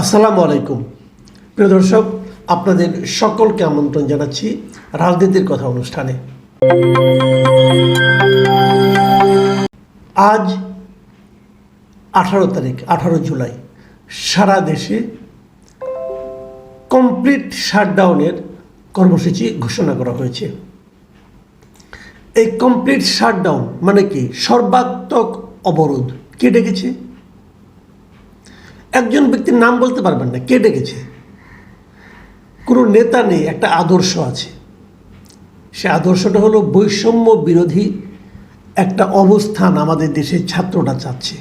আসসালামু আলাইকুম। প্রিয় দর্শক, আপনাদের সকলকে আমন্ত্রণ জানাচ্ছি রাজনীতির কথা অনুষ্ঠানে। আজ আঠারো তারিখ, আঠারো জুলাই। সারা দেশে কমপ্লিট শাটডাউনের কর্মসূচি ঘোষণা করা হয়েছে। এই কমপ্লিট শাটডাউন মানে কি? সর্বাত্মক অবরোধ। কে ডেকেছে? একজন ব্যক্তির নাম বলতে পারবেন না, কে ডেকেছে? কোনো নেতা নেই, একটা আদর্শ আছে। সে আদর্শটা হলো বৈষম্য বিরোধী একটা অবস্থান আমাদের দেশের ছাত্ররা চাচ্ছে।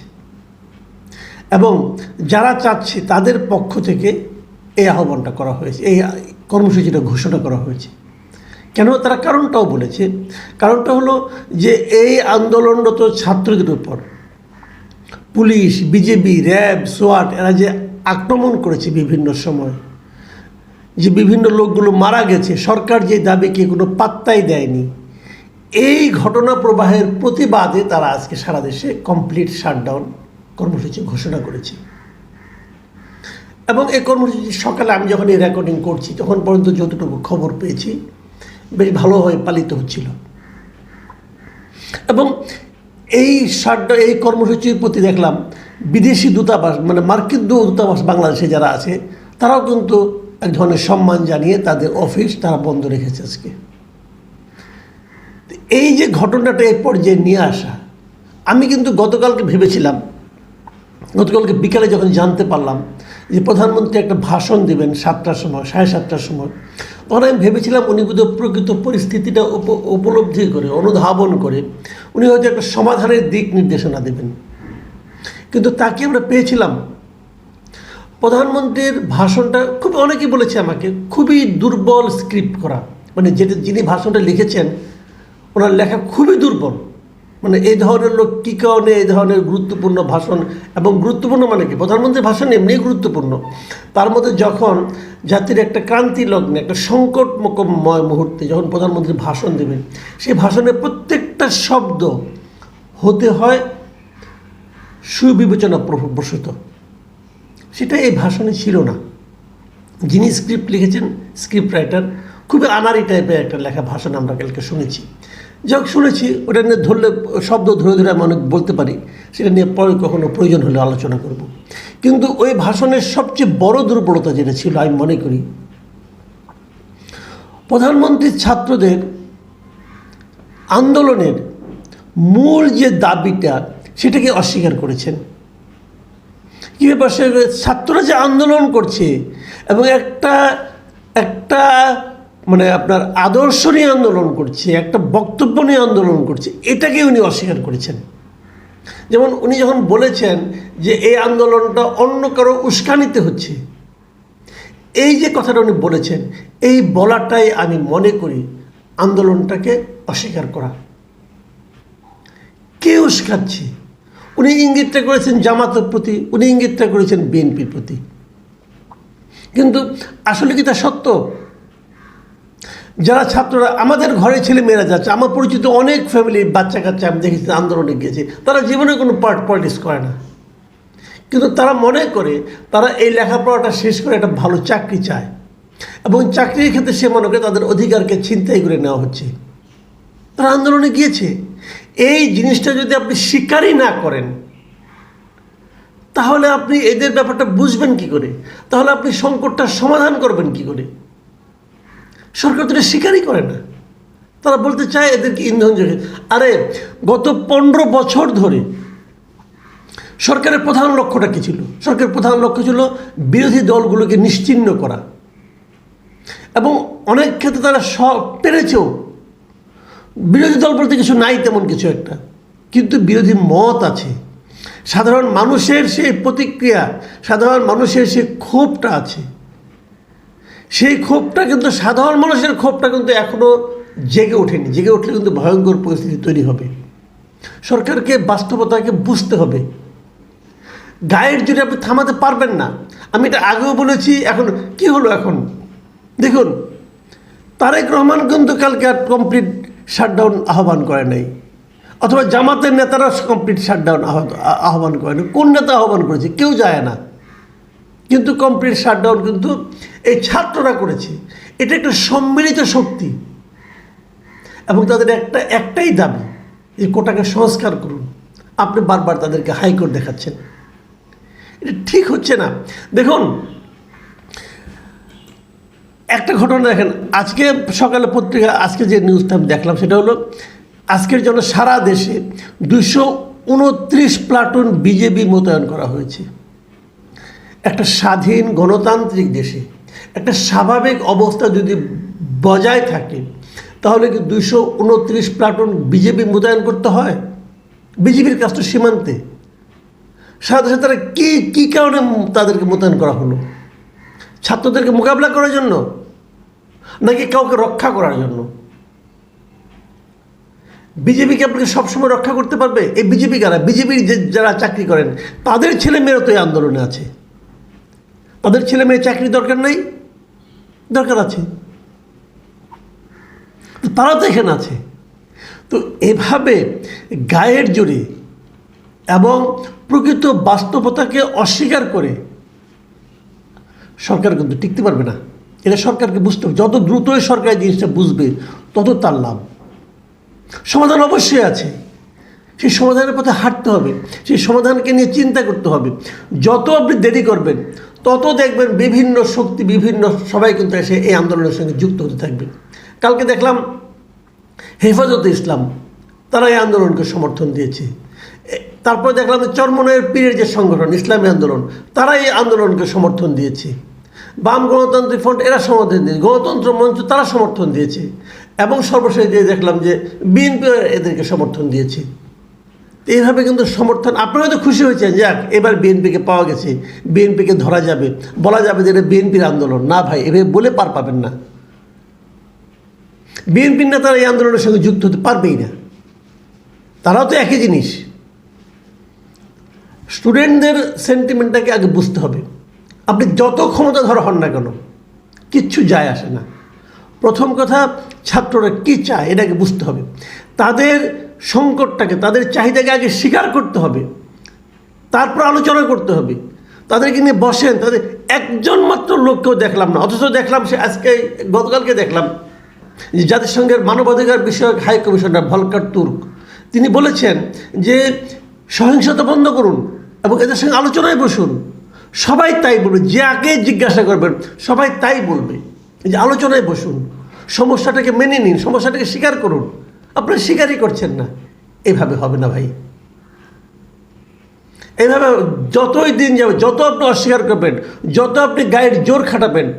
এবং যারা চাচ্ছে তাদের পক্ষ থেকে এই আহ্বানটা করা হয়েছে, এই কর্মসূচিটা ঘোষণা করা হয়েছে। কেন? তারা কারণটাও বলেছে। কারণটা হলো যে এই আন্দোলনরত ছাত্রদের উপর পুলিশ, বিজেপি, র্যাব, সোয়াট, এরা যে আক্রমণ করেছে বিভিন্ন সময়, যে বিভিন্ন লোকগুলো মারা গেছে, সরকার যে দাবিকে কোনো পাত্তাই দেয়নি, এই ঘটনা প্রবাহের প্রতিবাদে তারা আজকে সারা দেশে কমপ্লিট শাটডাউন কর্মসূচি ঘোষণা করেছে। এবং এই কর্মসূচি সকালে আমি যখন এই রেকর্ডিং করছি, তখন পর্যন্ত যতটুকু খবর পেয়েছি, বেশ ভালোভাবে পালিত হচ্ছিল। এবং এই শাটডাউন এই কর্মসূচির প্রতি দেখলাম বিদেশি দূতাবাস মানে মার্কিন দূতাবাস বাংলাদেশে যারা আছে, তারাও কিন্তু এক ধরনের সম্মান জানিয়ে তাদের অফিস, তারা বন্ধ রেখেছে আজকে। এই যে ঘটনাটা এই পর্যায়ে নিয়ে আসা, আমি কিন্তু গতকালকে ভেবেছিলাম, গতকালকে বিকালে যখন জানতে পারলাম যে প্রধানমন্ত্রী একটা ভাষণ দেবেন সাতটার সময়, সাড়ে সাতটার সময় তখন আমি ভেবেছিলাম উনি বোধহয় প্রকৃত পরিস্থিতিটা উপ- উপলব্ধি করে, অনুধাবন করে, উনি হয়তো একটা সমাধানের দিক নির্দেশনা দেবেন। কিন্তু তাকে আমরা পেয়েছিলাম? প্রধানমন্ত্রীর ভাষণটা খুব, অনেকেই বলেছে আমাকে, খুবই দুর্বল স্ক্রিপ্ট করা। মানে যেটা, যিনি ভাষণটা লিখেছেন, ওনার লেখা খুবই দুর্বল। মানে এই ধরনের লোক কী কারণে এই ধরনের গুরুত্বপূর্ণ ভাষণ এবং গুরুত্বপূর্ণ মানে কি? প্রধানমন্ত্রীর ভাষণ এমনি গুরুত্বপূর্ণ। তার মধ্যে যখন জাতির একটা ক্রান্তি লগ্নে, একটা সংকটময় মুহূর্তে যখন প্রধানমন্ত্রী ভাষণ দেবেন, সেই ভাষণের প্রত্যেকটা শব্দ হতে হয় সুবিবেচনা প্র- প্রসূত। সেটা এই ভাষণে ছিল না। যিনি স্ক্রিপ্ট লিখেছেন স্ক্রিপ্ট রাইটার খুবই আনারি টাইপের একটা লেখা ভাষণ আমরা কালকে শুনেছি। যাক শুনেছি, ওটা নিয়ে ধরলে, শব্দ ধরে ধরে আমি অনেক বলতে পারি। সেটা নিয়ে পরে কখনো প্রয়োজন হলে আলোচনা করব। কিন্তু ওই ভাষণের সবচেয়ে বড় দুর্বলতা যেটা ছিল, আমি মনে করি, প্রধানমন্ত্রীর ছাত্রদের আন্দোলনের মূল যে দাবিটা, সেটাকে অস্বীকার করেছেন। কী ব্যাপার ছাত্ররা যে আন্দোলন করছে, এবং একটা একটা মানে আপনার আদর্শ নিয়ে আন্দোলন করছে, একটা বক্তব্য নিয়ে আন্দোলন করছে এটাকে উনি অস্বীকার করেছেন। যেমন উনি যখন বলেছেন যে এই আন্দোলনটা অন্য কারও উস্কানিতে হচ্ছে, এই যে কথাটা উনি বলেছেন, এই বলাটাই আমি মনে করি আন্দোলনটাকে অস্বীকার করা। কে উস্কাচ্ছে? উনি ইঙ্গিতটা করেছেন জামাতের প্রতি, উনি ইঙ্গিতটা করেছেন বিএনপির প্রতি। কিন্তু আসলে কি তা সত্য? যারা ছাত্ররা, আমাদের ঘরে ছেলে মেয়েরা যাচ্ছে, আমার পরিচিত অনেক ফ্যামিলির বাচ্চা কাচ্চা আমি দেখেছি, আন্দোলনে গিয়েছে, তারা জীবনে কোনো পার্ট পলিটিক্স করে না। কিন্তু তারা মনে করে, তারা এই লেখাপড়াটা শেষ করে একটা ভালো চাকরি চায়। এবং চাকরির ক্ষেত্রে সে মনে করে তাদের অধিকারকে ছিনতাই করে নেওয়া হচ্ছে। তারা আন্দোলনে গিয়েছে। এই জিনিসটা যদি আপনি স্বীকারই না করেন, তাহলে আপনি এদের ব্যাপারটা বুঝবেন কি করে? তাহলে আপনি সংকটটার সমাধান করবেন কি করে? সরকার তো স্বীকারই করে না। তারা বলতে চায় এদেরকে ইন্ধন যোগে। আরে, গত পনেরো বছর ধরে সরকারের প্রধান লক্ষ্যটা কী ছিল? সরকারের প্রধান লক্ষ্য ছিল বিরোধী দলগুলোকে নিশ্চিহ্ন করা। এবং অনেক ক্ষেত্রে তারা সব পেরেছেও। বিরোধী দল বলতে কিছু নাই তেমন কিছু একটা। কিন্তু বিরোধী মত আছে। সাধারণ মানুষের সেই প্রতিক্রিয়া, সাধারণ মানুষের সেই ক্ষোভটা আছে। সেই ক্ষোভটা কিন্তু সাধারণ মানুষের ক্ষোভটা কিন্তু এখনও জেগে ওঠেনি। জেগে উঠলে কিন্তু ভয়ঙ্কর পরিস্থিতি তৈরি হবে। সরকারকে, বাস্তবতাকে বুঝতে হবে। গায়ের জন্য আপনি থামাতে পারবেন না। আমি এটা আগেও বলেছি, এখন কি হলো এখন? দেখুন, তারেক রহমান কিন্তু কালকে আর কমপ্লিট শাটডাউন আহ্বান করে নাই। অথবা জামাতের নেতারা কমপ্লিট শাটডাউন আহ্বান করে না কোন নেতা আহ্বান করেছে? কেউ যায় না। কিন্তু কমপ্লিট শাটডাউন কিন্তু এই ছাত্ররা করেছে। এটা একটা সম্মিলিত শক্তি। এবং তাদের একটা, একটাই দাবি যে কোটাকে সংস্কার করুন। আপনি বারবার তাদেরকে হাইকোর্ট দেখাচ্ছেন। এটা ঠিক হচ্ছে না। দেখুন, একটা ঘটনা দেখেন, আজকে সকালে পত্রিকা, আজকে যে নিউজটা আমি দেখলাম সেটা হলো, আজকের জন্য সারা দেশে দুশো উনত্রিশ প্লাটুন বিজেপি মোতায়েন করা হয়েছে। একটা স্বাধীন গণতান্ত্রিক দেশে, একটা স্বাভাবিক অবস্থা যদি বজায় থাকে, তাহলে কি দুইশো উনত্রিশ প্লাটুন বিজেপি মোতায়েন করতে হয়? বিজেপির কাজ তো সীমান্তে। সাথে সাথে তারা কী কী কারণে তাদেরকে মোতায়েন করা হলো? ছাত্রদেরকে মোকাবিলা করার জন্য? নাকি কাউকে রক্ষা করার জন্য? বিজেপিকে আপনাকে সবসময় রক্ষা করতে পারবে? এই বিজেপি কারা? বিজেপির যে যারা চাকরি করেন, তাদের ছেলে মেয়েরা তো এই আন্দোলনে আছে। তাদের ছেলে মেয়ে চাকরি দরকার নাই? দরকার আছে। তারা তো এখানে আছে। তো এভাবে গায়ের জোরে এবং প্রকৃত বাস্তবতাকে অস্বীকার করে সরকার কিন্তু টিকতে পারবে না। এটা সরকারকে বুঝতে হবে। যত দ্রুতই সরকার জিনিসটা বুঝবে, তত তার লাভ। সমাধান অবশ্যই আছে। সেই সমাধানের পথে হাঁটতে হবে। সেই সমাধানকে নিয়ে চিন্তা করতে হবে। যত আপনি দেরি করবেন তত দেখবেন বিভিন্ন শক্তি, বিভিন্ন সবাই কিন্তু এসে এই আন্দোলনের সঙ্গে যুক্ত হতে থাকবে। কালকে দেখলাম হেফাজতে ইসলাম, তারা এই আন্দোলনকে সমর্থন দিয়েছে। তারপর দেখলাম যে চরমনের পীরের যে সংগঠন, ইসলামী আন্দোলন তারা এই আন্দোলনকে সমর্থন দিয়েছে। বাম গণতান্ত্রিক ফ্রন্ট, এরা সমর্থন দিয়েছে। গণতন্ত্র মঞ্চ, তারা সমর্থন দিয়েছে। এবং সর্বশেষ দিয়ে দেখলাম যে বিএনপি এদেরকে সমর্থন দিয়েছে। এইভাবে কিন্তু সমর্থন, আপনারা তো খুশি হয়েছেন, যাক, এবার বিএনপিকে পাওয়া গেছে, বিএনপিকে ধরা যাবে, বলা যাবে যে এটা বিএনপির আন্দোলন। না ভাই, এভাবে বলে পার পাবেন না। বিএনপির নেতারা এই আন্দোলনের সঙ্গে যুক্ত হতে পারবেই না। তারাও তো একই জিনিস। স্টুডেন্টদের সেন্টিমেন্টটাকে আগে বুঝতে হবে। আপনি যত ক্ষমতা ক্ষমতাধর হন না কেন, কিচ্ছু যায় আসে না। প্রথম কথা, ছাত্ররা কী চায়, এটাকে বুঝতে হবে। তাদের সংকটটাকে, তাদের চাহিদাকে আগে স্বীকার করতে হবে। তারপর আলোচনা করতে হবে। তাদেরকে নিয়ে বসেন, তাদের একজন মাত্র লোককেও দেখলাম না, অথচ দেখলাম সে আজকে, গতকালকে দেখলাম যে জাতিসংঘের মানবাধিকার বিষয়ক হাই কমিশনার ভলকার তুর্ক, তিনি বলেছেন যে সহিংসতা বন্ধ করুন এবং এদের সঙ্গে আলোচনায় বসুন। সবাই তাই বলবে, যে আগে জিজ্ঞাসা করবেন, সবাই তাই বলবে। যে আলোচনায় বসুন, সমস্যাটাকে মেনে নিন, সমস্যাটাকে স্বীকার করুন। আপনারা স্বীকারই করছেন না। এভাবে হবে না ভাই। এইভাবে যতই দিন যাবে, যত আপনি অস্বীকার করবেন, যত আপনি গায়ের জোর খাটাবেন,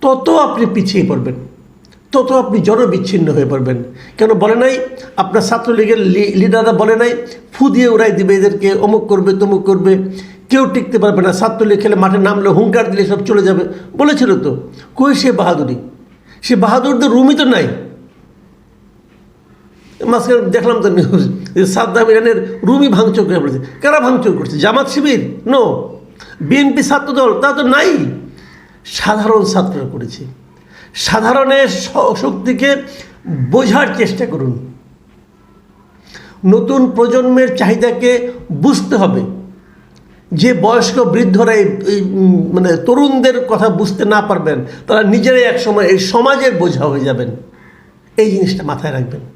তত আপনি পিছিয়ে পড়বেন। তত আপনি জনবিচ্ছিন্ন হয়ে পড়বেন। কেন বলে নাই? আপনার ছাত্রলীগের লিডাররা বলে নাই, ফু দিয়ে উড়াই দিবে এদেরকে, অমুক করবে, তমুক করবে। কেউ টিকতে পারবে না, ছাত্রলীগ খেলে মাঠে নামলে হুঙ্কার দিলে সব চলে যাবে। বলেছিল তো, কই সে বাহাদুরি? সে বাহাদুরদের রুমই তো নাই। মাঝখানে দেখলাম তো নিউজ যে সাদ্দাম ইরানের রুমি ভাঙচুর করে পড়েছে কারা ভাঙচুর করছে? জামাত শিবির? No BNP Chhatra Dal? তা তো নাই। সাধারণ ছাত্ররা করেছে। সাধারণের শক্তিকে বোঝার চেষ্টা করুন। নতুন প্রজন্মের চাহিদাকে বুঝতে হবে। যে বয়স্ক বৃদ্ধরা এই মানে তরুণদের কথা বুঝতে না পারবেন, তারা নিজেরাই একসময় এই সমাজের বোঝা হয়ে যাবেন। এই জিনিসটা মাথায় রাখবেন।